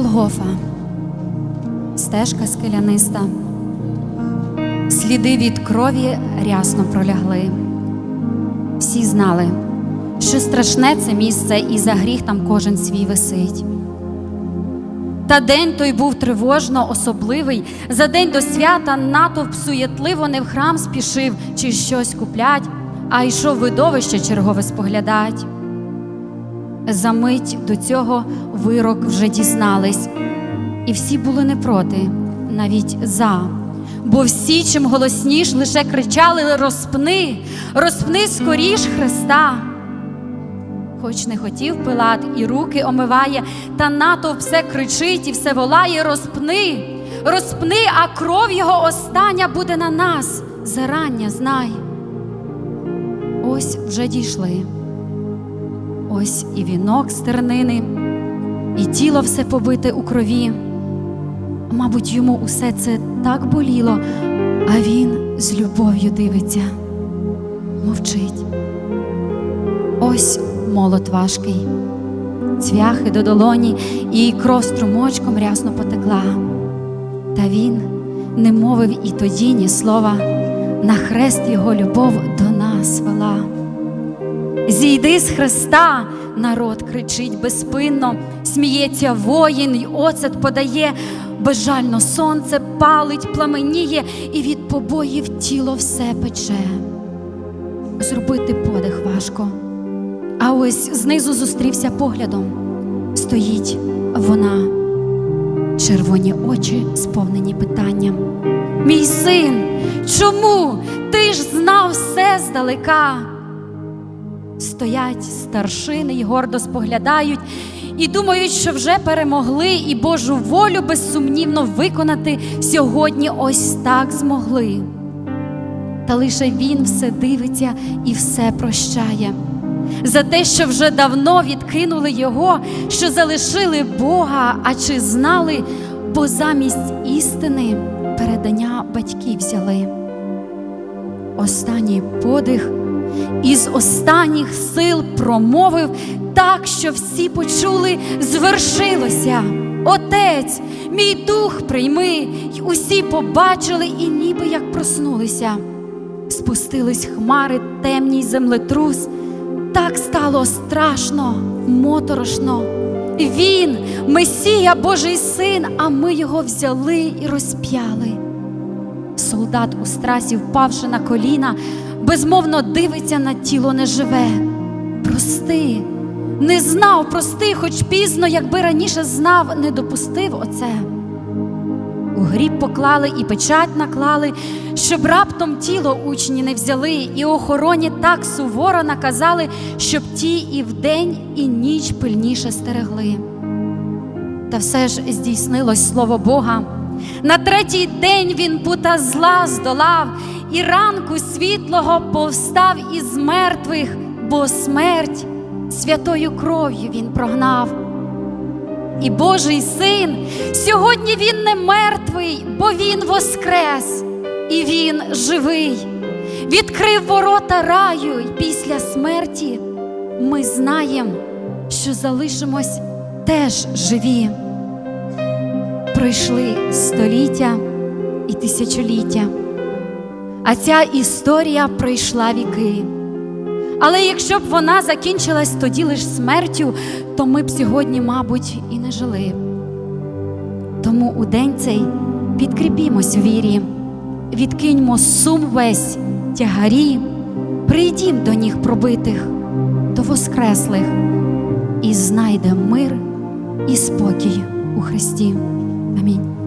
Голгофа, стежка скеляниста, сліди від крові рясно пролягли. Всі знали, що страшне це місце, і за гріх там кожен свій висить. Та день той був тривожно особливий. За день до свята натовп суєтливо не в храм спішив чи щось куплять, а йшов видовище чергове споглядать. За мить до цього вирок вже дізнались, і всі були не проти, навіть за. Бо всі, чим голосніш, лише кричали розпни, розпни скоріш Христа. Хоч не хотів Пилат і руки омиває, та натовп все кричить і все волає розпни, розпни, а кров його остання буде на нас. Зарання знай. Ось вже дійшли. Ось і вінок з тернини, і тіло все побите у крові. Мабуть, йому усе це так боліло, а він з любов'ю дивиться, мовчить. Ось молот важкий, цвяхи до долоні, і кров струмочком рясно потекла. Та він не мовив і тоді ні слова, на хрест його любов до нас вела. Зійди з Христа, народ кричить безпинно, сміється воїн, й оцет подає, безжально сонце палить, пламеніє, і від побоїв тіло все пече. Зробити подих важко. А ось знизу зустрівся поглядом. Стоїть вона, червоні очі, сповнені питанням. Мій син, чому? Ти ж знав все здалека. Стоять старшини й гордо споглядають і думають, що вже перемогли, і Божу волю безсумнівно виконати сьогодні ось так змогли. Та лише він все дивиться і все прощає. За те, що вже давно відкинули його, що залишили Бога, а чи знали, бо замість істини передання батьків взяли. Останній подих із останніх сил промовив так, що всі почули, звершилося. Отець, мій дух прийми, й усі побачили і ніби як проснулися. Спустились хмари, темній землетрус. Так стало страшно, моторошно. Він, Месія, Божий син, а ми його взяли і розп'яли. Солдат у страсі, впавши на коліна, безмовно дивиться на тіло неживе. Прости, не знав, прости, хоч пізно, якби раніше знав, не допустив оце. У гріб поклали і печать наклали, щоб раптом тіло учні не взяли, і охороні так суворо наказали, щоб ті і вдень, і ніч пильніше стерегли. Та все ж здійснилось слово Бога. На третій день він пута зла здолав, і ранку світлого повстав із мертвих, бо смерть святою кров'ю він прогнав. І Божий син сьогодні він не мертвий, бо він воскрес, і він живий. Відкрив ворота раю, і після смерті ми знаємо, що залишимось теж живі. Пройшли століття і тисячоліття, а ця історія пройшла віки. Але якщо б вона закінчилась тоді лиш смертю, то ми б сьогодні, мабуть, і не жили. Тому у день цей підкріпімось у вірі, відкиньмо сум весь тягарі, прийдім до ніг пробитих, до воскреслих, і знайдем мир і спокій у Христі. I mean,